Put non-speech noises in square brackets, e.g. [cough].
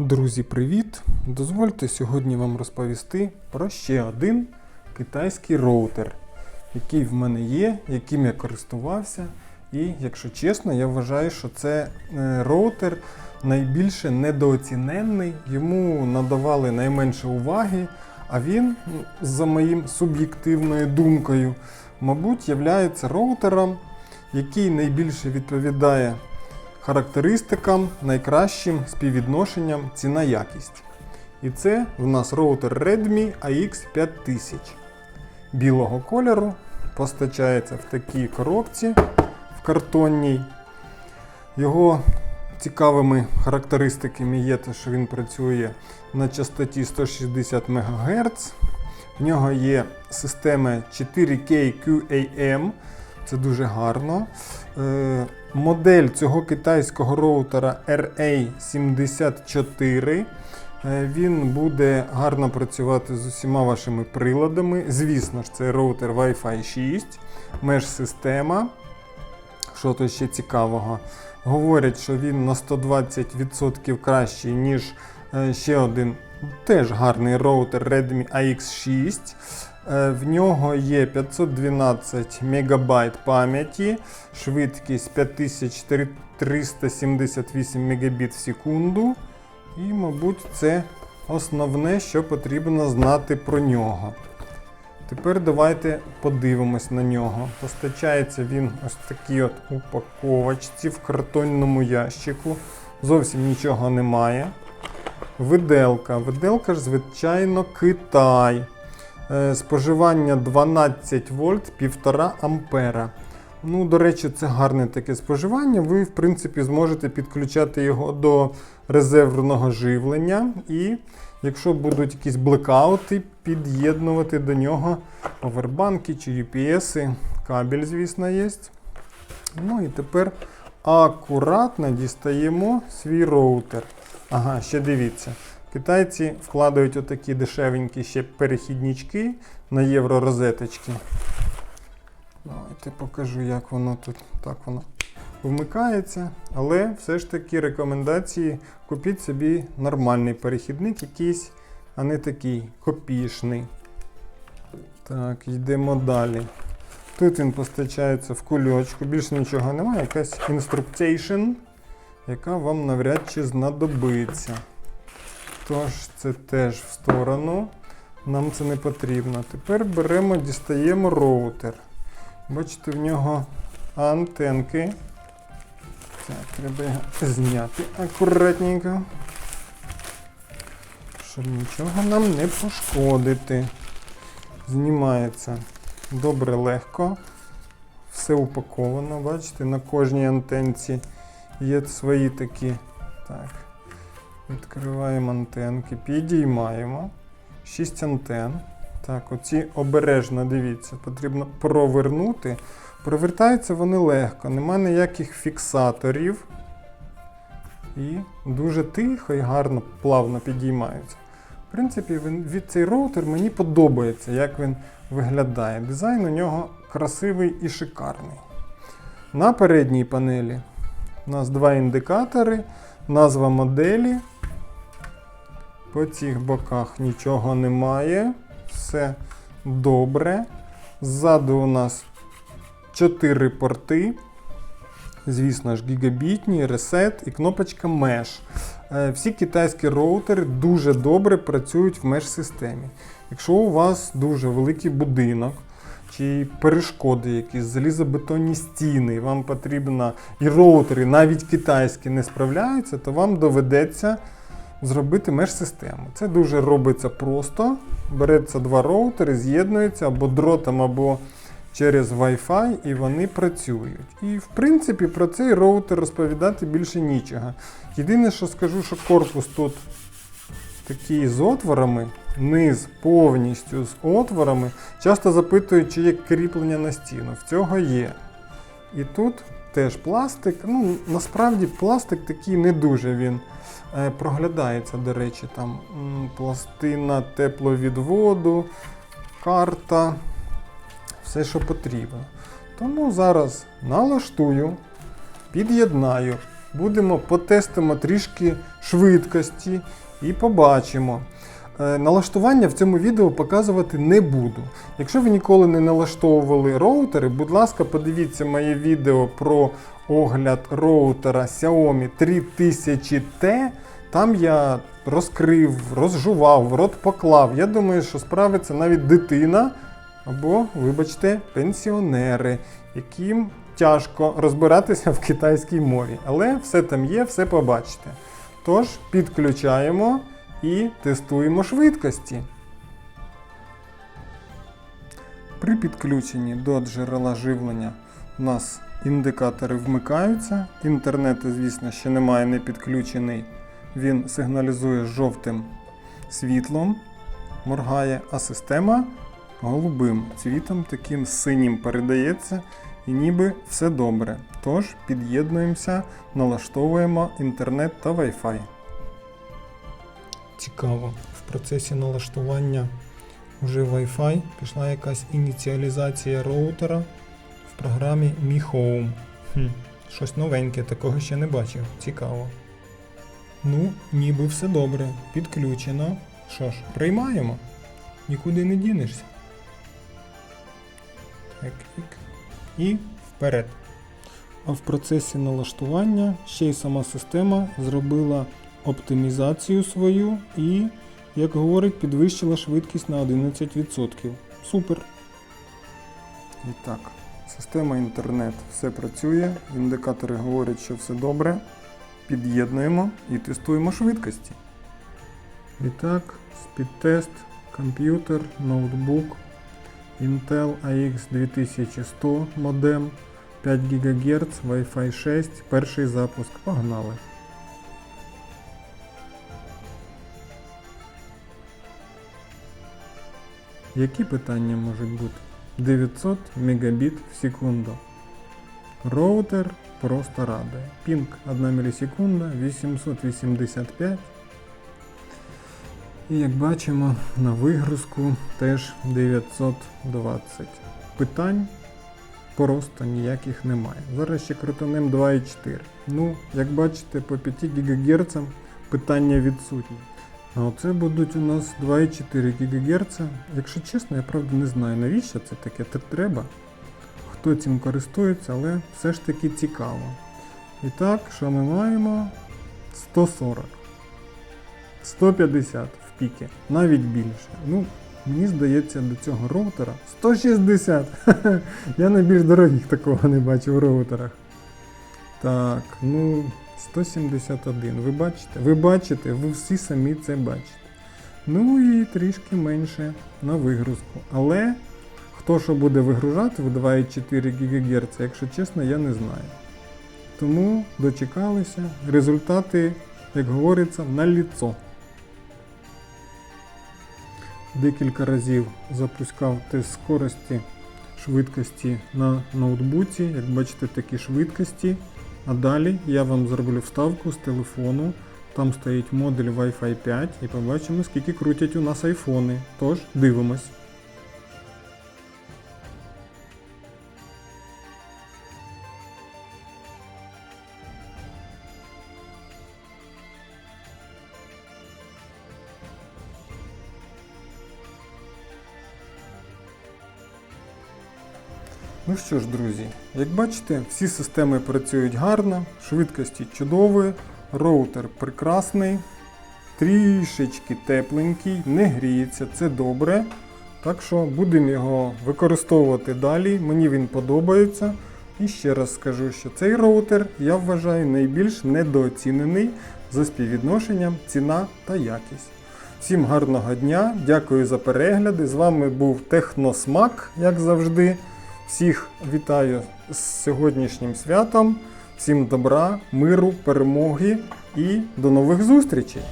Друзі, привіт! Дозвольте сьогодні вам розповісти про ще один китайський роутер, який в мене є, яким я користувався. І, якщо чесно, я вважаю, що це е, роутер найбільше недооціненний, йому надавали найменше уваги, а він, ну, за моїм суб'єктивною думкою, мабуть, є роутером, який найбільше відповідає характеристикам найкращим співвідношенням ціна-якість. І це в нас роутер Redmi AX5000 білого кольору. Постачається в такій коробці в картонній. Його цікавими характеристиками є те, що він працює на частоті 160 МГц. В нього є система 4K QAM. Це дуже гарно. Е, модель цього китайського роутера RA74. Е, Він буде гарно працювати з усіма вашими приладами. Звісно ж, це роутер Wi-Fi 6, меж-система. Що тут ще цікавого? Говорять, що він на 120% кращий, ніж е, ще один теж гарний роутер Redmi AX6. Е, В нього є 512 МБ пам'яті, швидкість 5378 Мбіт в секунду. І, мабуть, це основне, що потрібно знати про нього. Тепер давайте подивимось на нього. Постачається він ось такій от упаковочці в картонному ящику. Зовсім нічого немає. Виделка. Виделка ж, звичайно, Китай. Е, Споживання 12 вольт 1,5 ампера. Ну, до речі, це гарне таке споживання. Ви, в принципі, зможете підключати його до резервного живлення. І якщо будуть якісь блекаути, під'єднувати до нього повербанки чи UPS. Кабель, звісно, є. Ну і тепер акуратно дістаємо свій роутер. Ага, ще дивіться. Китайці вкладають отакі дешевенькі ще перехіднички на євророзеточки. Давайте покажу, як воно тут так воно вмикається. Але все ж таки рекомендації купіть собі нормальний перехідник якийсь, а не такий копішний. Так, йдемо далі. Тут він постачається в кульочку, більше нічого немає, якась інструктейшн, яка вам навряд чи знадобиться. Тож це теж в сторону. Нам це не потрібно. Тепер беремо, дістаємо роутер. Бачите, в нього антенки. Так, треба його зняти акуратненько. Щоб нічого нам не пошкодити. Знімається добре легко. Все упаковано, бачите, на кожній антенці є свої такі. Так. Відкриваємо антенки, підіймаємо. 6 антен. Так, оці обережно, дивіться, потрібно провернути. Провертаються вони легко, нема ніяких фіксаторів. І дуже тихо і гарно, плавно підіймаються. В принципі, він, від цей роутер мені подобається, як він виглядає. Дизайн у нього красивий і шикарний. На передній панелі у нас два індикатори, назва моделі. По цих боках нічого немає. Все добре. Ззаду у нас 4 порти. Звісно ж, гігабітні, ресет і кнопочка Mesh. Е, Всі китайські роутери дуже добре працюють в меш-системі. Якщо у вас дуже великий будинок, чи перешкоди, якісь залізобетонні стіни, вам потрібно і роутери, навіть китайські, не справляються, то вам доведеться зробити меш-систему. Це дуже робиться просто. Береться два роутери, з'єднуються або дротом, або через Wi-Fi, і вони працюють. І в принципі про цей роутер розповідати більше нічого. Єдине, що скажу, що корпус тут такий з отворами, низ повністю з отворами. Часто запитують, чи є кріплення на стіну. В цього є. І тут теж пластик. Ну, насправді пластик такий не дуже він е, проглядається, до речі, там пластина тепловідводу, карта, все, що потрібно. Тому зараз налаштую, під'єднаю будемо потестимо трішки швидкості і побачимо. Е, Налаштування в цьому відео показувати не буду. Якщо ви ніколи не налаштовували роутери, будь ласка, подивіться моє відео про огляд роутера Xiaomi 3000T. Там я розкрив, розжував, в рот поклав. Я думаю, що справиться навіть дитина або, вибачте, пенсіонери, яким тяжко розбиратися в китайській мові. Але все там є, все побачите. Тож підключаємо і тестуємо швидкості. При підключенні до джерела живлення у нас індикатори вмикаються. Інтернет, звісно, ще немає, не підключений. Він сигналізує жовтим світлом, моргає, а система голубим цвітом, таким синім передається, і ніби все добре. Тож під'єднуємося, налаштовуємо інтернет та Wi-Fi. Цікаво, в процесі налаштування вже Wi-Fi пішла якась ініціалізація роутера в програмі Mi Home. Хм, щось новеньке, такого ще не бачив. Цікаво. Ну, ніби все добре, підключено. Що ж, приймаємо. Нікуди не дінешся. Так, так. І вперед. А в процесі налаштування ще й сама система зробила оптимізацію свою і, як говорить, підвищила швидкість на 11%. Супер. І так, система інтернет все працює, індикатори говорять, що все добре. Під'єднуємо і тестуємо швидкості. І так, спідтест, комп'ютер, ноутбук, Intel AX 2100 модем, 5 ГГц, Wi-Fi 6, перший запуск. Погнали. Які питання можуть бути? 900 Мбіт в секунду. Роутер просто радує. Пінг 1 мілісекунда, 885. І як бачимо, на вигрузку теж 920. Питань просто ніяких немає. Зараз ще крутанем 2,4. Ну, як бачите, по 5 ГГц питання відсутні. А оце будуть у нас 2,4 ГГц. Якщо чесно, я правда не знаю, навіщо це таке. Це треба. Хто цим користується, але все ж таки цікаво. І так, що ми маємо? 140. 150 в піки, навіть більше. Ну, мені здається, до цього роутера 160. [laughs] Я найбільш дорогих такого не бачив в роутерах. Так, ну 171. Ви бачите? Ви бачите, ви всі самі це бачите. Ну і трішки менше на вигрузку. Але хто що буде вигружати в 2,4 ГГц, якщо чесно, я не знаю. Тому дочекалися. Результати, як говориться, на ліцо. Декілька разів запускав тест скорості швидкості на ноутбуці. Як бачите, такі швидкості. А далі я вам зроблю вставку з телефону. Там стоїть модуль Wi-Fi 5 і побачимо, скільки крутять у нас айфони. Тож дивимось. Ну що ж, друзі, як бачите, всі системи працюють гарно, швидкості чудові, роутер прекрасний, трішечки тепленький, не гріється, це добре. Так що будемо його використовувати далі. Мені він подобається. І ще раз скажу, що цей роутер я вважаю найбільш недооцінений за співвідношенням ціна та якість. Всім гарного дня, дякую за перегляди. З вами був Техносмак, як завжди. Всіх вітаю з сьогоднішнім святом. Всім добра, миру, перемоги і до нових зустрічей!